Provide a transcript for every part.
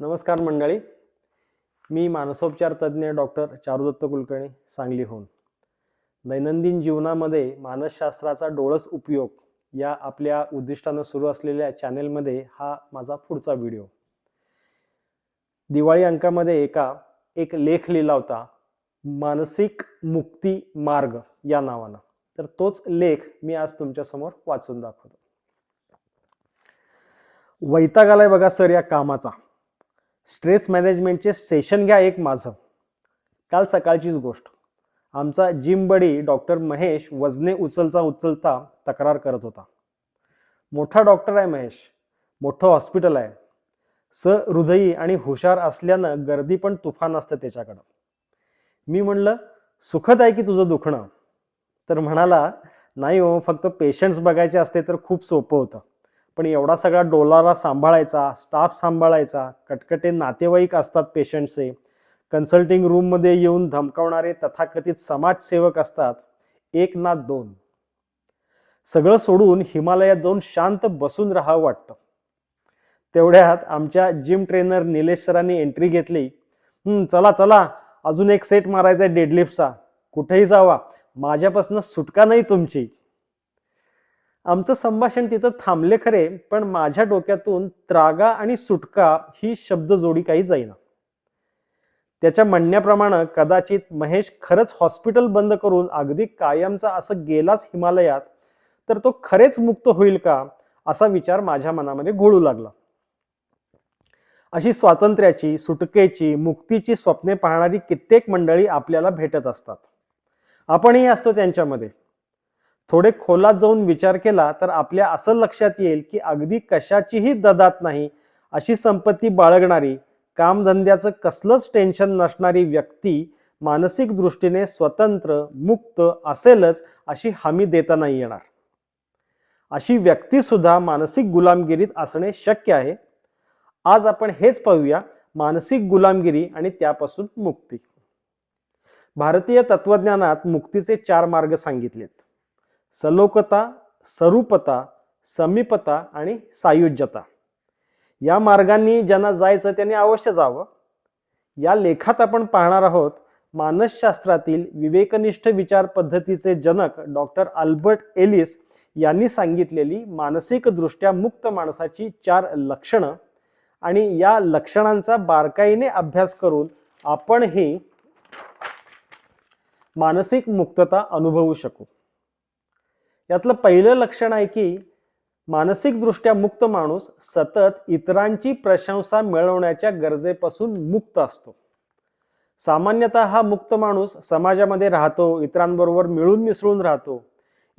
नमस्कार मंडळी. मी मानसोपचार तज्ज्ञ डॉक्टर चारुदत्त कुलकर्णी सांगलीहून. दैनंदिन जीवनामध्ये मानसशास्त्राचा डोळस उपयोग या आपल्या उद्दिष्टानं सुरू असलेल्या चॅनेलमध्ये हा माझा पुढचा व्हिडिओ. दिवाळी अंकामध्ये एका एक लेख लिहिला होता मानसिक मुक्ती मार्ग या नावानं. तर तोच लेख मी आज तुमच्यासमोर वाचून दाखवतो. वैताग आलाय बघा सर या कामाचा. स्ट्रेस मॅनेजमेंटचे सेशन घ्या एक माझं. काल सकाळचीच गोष्ट. आमचा जिम बडी डॉक्टर महेश वजने उचलता उचलता तक्रार करत होता. मोठा डॉक्टर आहे महेश. मोठं हॉस्पिटल आहे. स हृदयी आणि हुशार असल्यानं गर्दी पण तुफान असतं त्याच्याकडं. मी म्हणलं सुखद आहे की तुझं दुखणं? तर म्हणाला नाही हो फक्त पेशंट्स बघायचे असते तर खूप सोपं होतं. पण एवढा सगळा डोलारा सांभाळायचा स्टाफ सांभाळायचा कटकटे नातेवाईक असतात पेशंटचे कन्सल्टिंग रूममध्ये येऊन धमकावणारे तथाकथित समाजसेवक असतात. एक ना दोन. सगळं सोडून हिमालयात जाऊन शांत बसून राहावं वाटतं. तेवढ्यात आमच्या जिम ट्रेनर निलेश सरांनी एंट्री घेतली. चला चला. अजून एक सेट मारायचा आहे डेडलिफ्टचा कुठेही जावा. माझ्यापासून सुटका नाही तुमची. आमचं संभाषण तिथं थांबले खरे पण माझ्या डोक्यातून त्रागा आणि सुटका ही शब्दजोडी काही जाईना. त्याच्या म्हणण्याप्रमाणे कदाचित महेश खरंच हॉस्पिटल बंद करून अगदी कायमचा असं गेलाच हिमालयात तर तो खरेच मुक्त होईल का असा विचार माझ्या मनामध्ये घोळू लागला. अशी स्वातंत्र्याची सुटकेची मुक्तीची स्वप्ने पाहणारी कित्येक मंडळी आपल्याला भेटत असतात. आपणही असतो त्यांच्यामध्ये. थोडे खोलात जाऊन विचार केला तर आपल्या असं लक्षात येईल की अगदी कशाचीही ददात नाही अशी संपत्ती बाळगणारी कामधंद्याचं कसलंच टेन्शन नसणारी व्यक्ती मानसिक दृष्टीने स्वतंत्र मुक्त असेलच अशी हमी देता नाही येणार. अशी व्यक्ती सुद्धा मानसिक गुलामगिरीत असणे शक्य आहे. आज आपण हेच पाहूया मानसिक गुलामगिरी आणि त्यापासून मुक्ती. भारतीय तत्वज्ञानात मुक्तीचे चार मार्ग सांगितलेत. सलोकता सरूपता समीपता आणि सायुज्यता. या मार्गांनी ज्यांना जायचं त्यांनी अवश्य जावं. या लेखात आपण पाहणार आहोत मानसशास्त्रातील विवेकनिष्ठ विचार पद्धतीचे जनक डॉक्टर अल्बर्ट एलिस यांनी सांगितलेली मानसिकदृष्ट्या मुक्त माणसाची चार लक्षणं आणि या लक्षणांचा बारकाईने अभ्यास करून आपणही मानसिक मुक्तता अनुभवू शकू. यातलं पहिलं लक्षण आहे की मानसिकदृष्ट्या मुक्त माणूस सतत इतरांची प्रशंसा मिळवण्याच्या गरजेपासून मुक्त असतो. सामान्यतः हा मुक्त माणूस समाजामध्ये राहतो इतरांबरोबर मिळून मिसळून राहतो.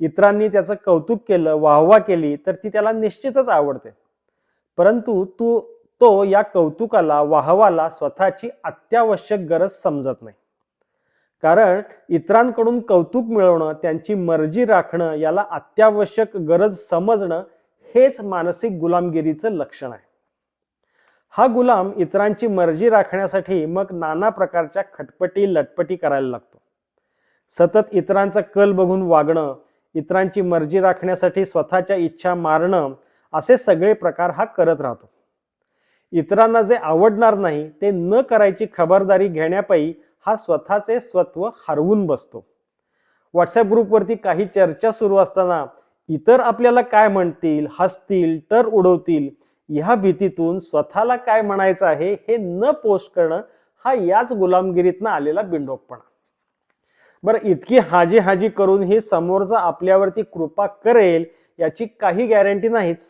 इतरांनी त्याचं कौतुक केलं वाहवा केली तर ती त्याला निश्चितच आवडते. परंतु तू तो या कौतुकाला वाहवाला स्वतःची अत्यावश्यक गरज समजत नाही. कारण इतरांकडून कौतुक मिळवणं त्यांची मर्जी राखणं याला अत्यावश्यक गरज समजणं हेच मानसिक गुलामगिरीचं लक्षण आहे. हा गुलाम इतरांची मर्जी राखण्यासाठी मग नाना प्रकारच्या खटपटी लटपटी करायला लागतो. सतत इतरांचा कल बघून वागणं इतरांची मर्जी राखण्यासाठी स्वतःच्या इच्छा मारणं असे सगळे प्रकार हा करत राहतो. इतरांना जे आवडणार नाही ते न करायची खबरदारी घेण्यापायी हा स्वतःचे स्वत्व हरवून बसतो. व्हॉट्सअप ग्रुपवरती काही चर्चा सुरू असताना इतर आपल्याला काय म्हणतील हसतील तर उडवतील ह्या भीतीतून स्वतःला काय म्हणायचं आहे हे न पोस्ट करणं हा याच गुलामगिरीतनं आलेला बिंडोकपणा बरं इतकी हाजी हाजी करून ही समोरचा आपल्यावरती कृपा करेल याची काही गॅरंटी नाहीच.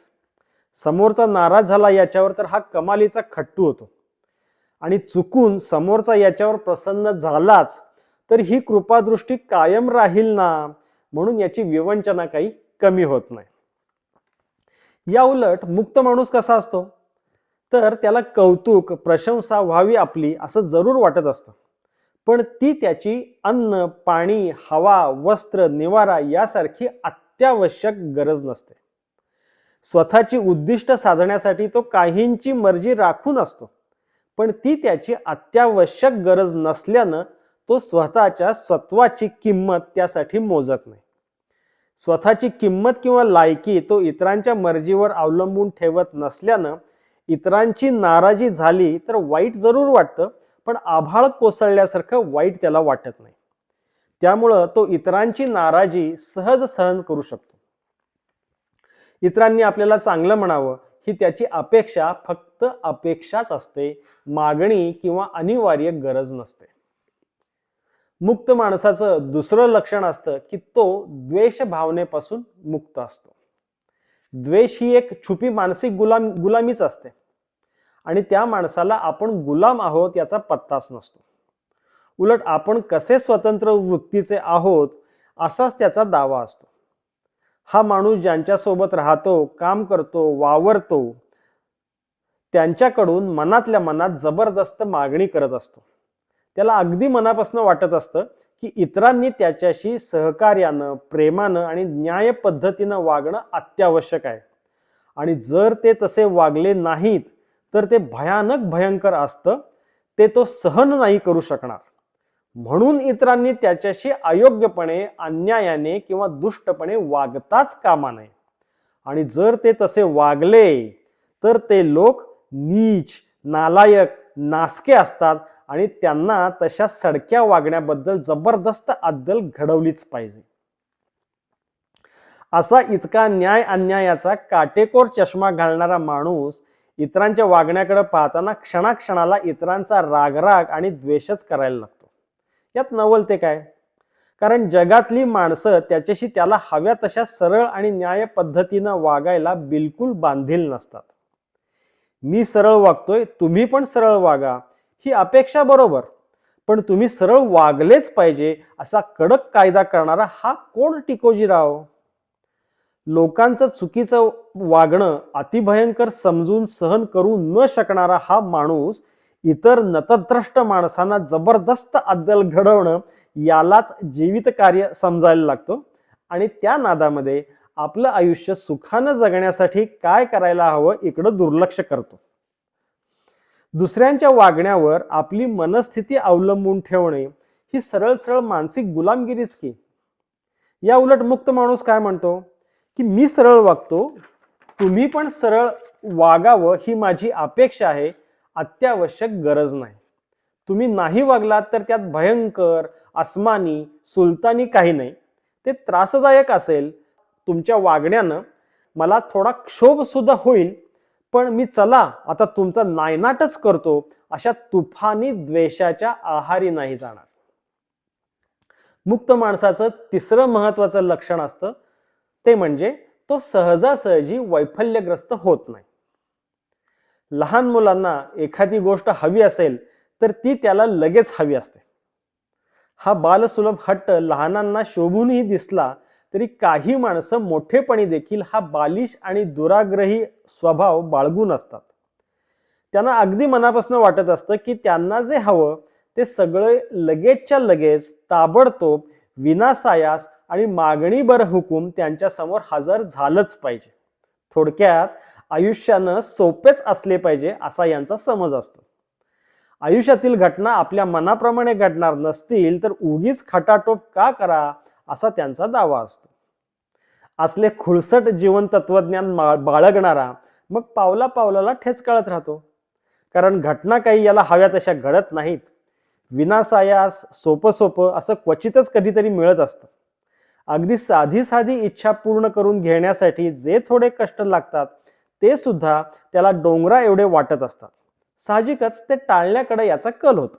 समोरचा नाराज झाला याच्यावर तर हा कमालीचा खट्टू होतो. आणि चुकून समोरचा याच्यावर प्रसन्न झालाच तर ही कृपादृष्टी कायम राहील ना? म्हणून याची विवंचना काही कमी होत नाही. या उलट मुक्त माणूस कसा असतो? तर त्याला कौतुक प्रशंसा व्हावी आपली असं जरूर वाटत असतं. पण ती त्याची अन्न पाणी हवा वस्त्र निवारा यासारखी अत्यावश्यक गरज नसते. स्वतःची उद्दिष्ट साधण्यासाठी तो काहींची मर्जी राखून असतो. पण ती त्याची अत्यावश्यक गरज नसल्यानं तो स्वतःच्या स्वत्वाची किंमत त्यासाठी मोजत नाही. स्वतःची किंमत किंवा लायकी तो इतरांच्या मर्जीवर अवलंबून ठेवत नसल्यानं इतरांची नाराजी झाली तर वाईट जरूर वाटतं पण आभाळ कोसळल्यासारखं वाईट त्याला वाटत नाही. त्यामुळं तो इतरांची नाराजी सहज सहन करू शकतो. इतरांनी आपल्याला चांगलं म्हणावं ही त्याची अपेक्षा फक्त अपेक्षाच असते मागणी किंवा अनिवार्य गरज नसते. मुक्त माणसाचं दुसरं लक्षण असतं की तो द्वेष भावनेपासून मुक्त असतो. द्वेष ही एक छुपी मानसिक गुलाम गुलामीच असते. आणि त्या माणसाला आपण गुलाम आहोत याचा पत्ताच नसतो. उलट आपण कसे स्वतंत्र वृत्तीचे आहोत असाच त्याचा दावा असतो. हा माणूस ज्यांच्यासोबत राहतो काम करतो वावरतो त्यांच्याकडून मनातल्या मनात जबरदस्त मागणी करत असतो. त्याला अगदी मनापासून वाटत असतं की इतरांनी त्याच्याशी सहकार्यानं प्रेमानं आणि न्याय पद्धतीनं वागणं अत्यावश्यक आहे. आणि जर ते तसे वागले नाहीत तर ते भयानक भयंकर असतं. ते तो सहन नाही करू शकणार. म्हणून इतरांनी त्याच्याशी अयोग्यपणे अन्यायाने किंवा दुष्टपणे वागताच कामा नये. आणि जर ते तसे वागले तर ते लोक नीच नालायक नासके असतात आणि त्यांना तशा सडक्या वागण्याबद्दल जबरदस्त अद्दल घडवलीच पाहिजे. असा इतका न्याय अन्यायाचा काटेकोर चष्मा घालणारा माणूस इतरांच्या वागण्याकडे पाहताना क्षणाक्षणाला इतरांचा रागराग आणि द्वेषच करायला लागतो. यात नवल ते काय? कारण जगातली माणसं त्याच्याशी त्याला हव्या तशा सरळ आणि न्याय पद्धतीनं वागायला बिलकुल बांधील नसतात. मी सरळ वागतोय तुम्ही पण सरळ वागा. ही अपेक्षा बरोबर. पण तुम्ही सरळ वागलेच पाहिजे असा कडक कायदा करणारा हा कोण टिकोजीराव? लोकांचं चुकीचं वागणं अतिभयंकर समजून सहन करू न शकणारा हा माणूस इतर नतद्रष्ट माणसांना जबरदस्त अद्दल घडवणं यालाच जीवित कार्य समजायला लागतो. आणि त्या नादामध्ये आपलं आयुष्य सुखानं जगण्यासाठी काय करायला हवं इकडं दुर्लक्ष करतो. दुसऱ्यांच्या वागण्यावर आपली मनस्थिती अवलंबून ठेवणे ही सरळ सरळ मानसिक गुलामगिरीच की. या उलट मुक्त माणूस काय म्हणतो? की मी सरळ वागतो तुम्ही पण सरळ वागावं ही माझी अपेक्षा आहे अत्यावश्यक गरज नाही. तुम्ही नाही वागलात तर त्यात भयंकर अस्मानी सुलतानी काही नाही. ते त्रासदायक असेल तुमच्या वागण्यानं मला थोडा क्षोभ सुद्धा होईल पण मी चला आता तुमचा नायनाटच करतो अशा तुफानी द्वेषाच्या आहारी नाही जाणार. मुक्त माणसाचं तिसरं महत्वाचं लक्षण असतं ते म्हणजे तो सहजासहजी वैफल्यग्रस्त होत नाही. लहान मुलांना एखादी गोष्ट हवी असेल तर ती त्याला लगेच हवी असते. हा बालसुलभ हट्ट लहानांना शोभूनही दिसला तरी काही माणसं मोठेपणी देखील हा बालिश आणि दुराग्रही स्वभाव बाळगून असतात. त्यांना अगदी मनापासून वाटत असतं की त्यांना जे हवं ते सगळे लगेचच्या लगेच ताबडतोब विनासायास आणि मागणीबर हुकूम त्यांच्यासमोर हजर झालंच पाहिजे. थोडक्यात आयुष्यानं सोपेच असले पाहिजे असा यांचा समज असतो. आयुष्यातील घटना आपल्या मनाप्रमाणे घडणार नसतील तर उगीच खटाटोप का करा? असा त्यांचा दावा असतो. असले खुळसट जीवन तत्वज्ञान बाळगणारा मग पावला पावलाला ठेचकाळत राहतो. कारण घटना काही याला हव्या तशा घडत नाहीत. विनासायास सोपं सोपं असं क्वचितच कधीतरी मिळत असतं. अगदी साधी साधी इच्छा पूर्ण करून घेण्यासाठी जे थोडे कष्ट लागतात ते सुद्धा त्याला डोंगरा एवढे वाटत असतात. साहजिकच ते टाळण्याकडे याचा कल होतो.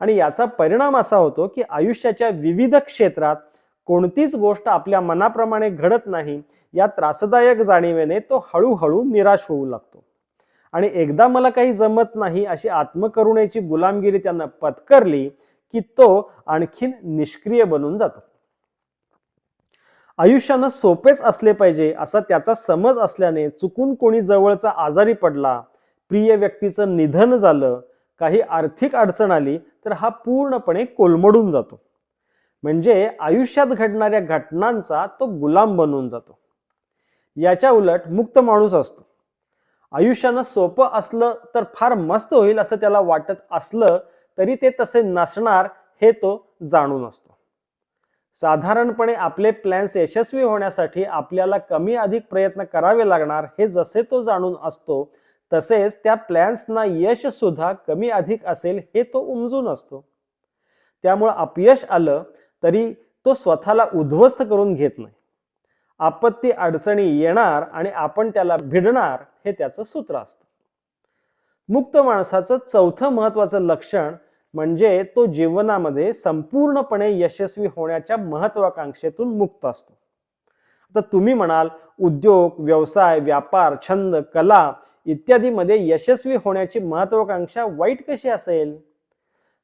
आणि याचा परिणाम असा होतो की आयुष्याच्या विविध क्षेत्रात कोणतीच गोष्ट आपल्या मनाप्रमाणे घडत नाही या त्रासदायक जाणीवेने तो हळूहळू निराश होऊ लागतो. आणि एकदा मला काही जमत नाही अशी आत्मकरुणेची गुलामगिरी त्यांना पत्करली की तो आणखीन निष्क्रिय बनून जातो. आयुष्यानं सोपेच असले पाहिजे असा त्याचा समज असल्याने चुकून कोणी जवळचा आजारी पडला प्रिय व्यक्तीचं निधन झालं काही आर्थिक अडचण आली तर हा पूर्णपणे कोलमडून जातो. म्हणजे आयुष्यात घडणाऱ्या घटनांचा तो गुलाम बनून जातो. याच्या उलट मुक्त माणूस असतो. आयुष्यानं सोपं असलं तर फार मस्त होईल असं त्याला वाटत असलं तरी ते तसे नसणार हे तो जाणून असतो. साधारणपणे आपले प्लॅन्स यशस्वी होण्यासाठी आपल्याला कमी अधिक प्रयत्न करावे लागणार हे जसे तो जाणून असतो तसेच त्या प्लॅन्सना यश सुद्धा कमी अधिक असेल हे तो उमजून असतो. त्यामुळं अपयश आलं तरी तो स्वतःला उद्ध्वस्त करून घेत नाही. आपत्ती अडचणी येणार आणि आपण त्याला भिडणार हे त्याचं सूत्र असतं. मुक्त माणसाचं चौथं महत्वाचं लक्षण म्हणजे तो जीवनामध्ये संपूर्णपणे यशस्वी होण्याच्या महत्वाकांक्षेतून मुक्त असतो. आता तुम्ही म्हणाल उद्योग व्यवसाय व्यापार छंद कला इत्यादीमध्ये यशस्वी होण्याची महत्वाकांक्षा वाईट कशी असेल?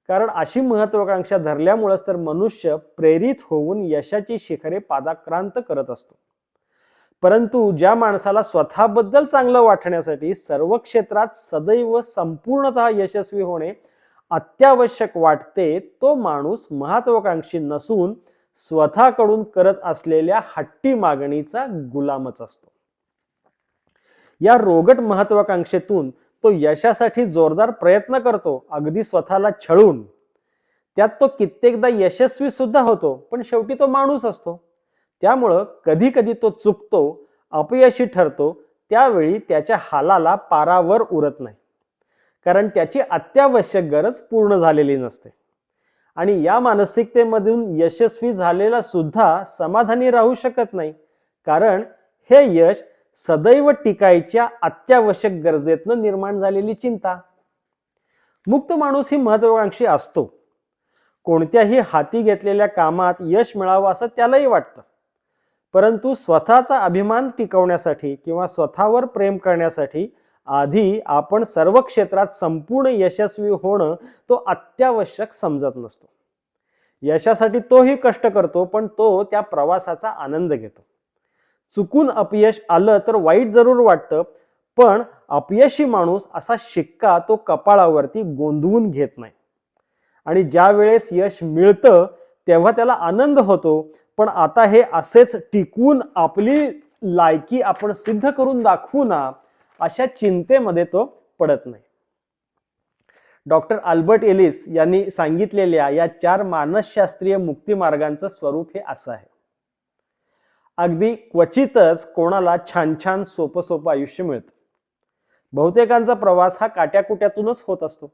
कारण अशी महत्वाकांक्षा धरल्यामुळेच तर मनुष्य प्रेरित होऊन यशाची शिखरे पादाक्रांत करत असतो. परंतु ज्या माणसाला स्वतःबद्दल चांगलं वाटण्यासाठी सर्व क्षेत्रात सदैव संपूर्णतः यशस्वी होणे अत्यावश्यक वाटते तो माणूस महत्वाकांक्षी नसून स्वतःकडून करत असलेल्या हट्टी मागणीचा गुलामच असतो. या रोगट महत्वाकांक्षेतून तो यशासाठी जोरदार प्रयत्न करतो अगदी स्वतःला छळून. त्यात तो कित्येकदा यशस्वी सुद्धा होतो पण शेवटी तो माणूस असतो. त्यामुळं कधी कधी तो चुकतो अपयशी ठरतो त्यावेळी त्याच्या हालाला पारावर उरत नाही. कारण त्याची अत्यावश्यक गरज पूर्ण झालेली नसते. आणि या मानसिकतेमधून यशस्वी झालेला सुद्धा समाधानी राहू शकत नाही. कारण हे यश सदैव टिकायच्या अत्यावश्यक गरजेतनं निर्माण झालेली चिंता. मुक्त माणूस ही महत्वाकांक्षी असतो. कोणत्याही हाती घेतलेल्या कामात यश मिळावं असं त्यालाही वाटतं. परंतु स्वतःचा अभिमान टिकवण्यासाठी किंवा स्वतःवर प्रेम करण्यासाठी आधी आपण सर्व क्षेत्रात संपूर्ण यशस्वी होणं तो अत्यावश्यक समजत नसतो. यशासाठी तोही कष्ट करतो पण तो त्या प्रवासाचा आनंद घेतो. चुकून अपयश आलं तर वाईट जरूर वाटतं पण अपयशी माणूस असा शिक्का तो कपाळावरती गोंधवून घेत नाही. आणि ज्या वेळेस यश मिळतं तेव्हा त्याला आनंद होतो पण आता हे असेच टिकून आपली लायकी आपण सिद्ध करून दाखवू ना अशा चिंतेमध्ये तो पडत नाही. डॉक्टर अल्बर्ट एलिस यांनी सांगितलेल्या या चार मानसशास्त्रीय मुक्तिमार्गांचं स्वरूप हे असं आहे. अगदी क्वचितच कोणाला छान छान सोपं सोपं आयुष्य मिळतं. बहुतेकांचा प्रवास हा काट्याकुट्यातूनच होत असतो.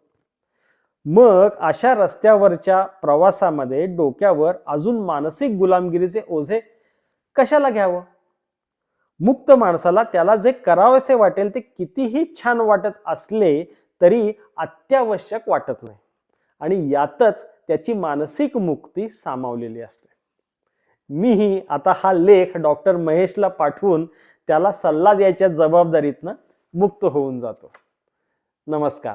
मग अशा रस्त्यावरच्या प्रवासामध्ये डोक्यावर अजून मानसिक गुलामगिरीचे ओझे कशाला घ्यावं? मुक्त माणसाला त्याला जे करावेसे वाटेल ते कितीही छान वाटत असले तरी अत्यावश्यक वाटत नाही. आणि यातच त्याची मानसिक मुक्ती सामावलेली असते. मीही आता हा लेख डॉक्टर महेशला पाठवून त्याला सल्ला द्यायच्या जबाबदारीतनं मुक्त होऊन जातो. नमस्कार.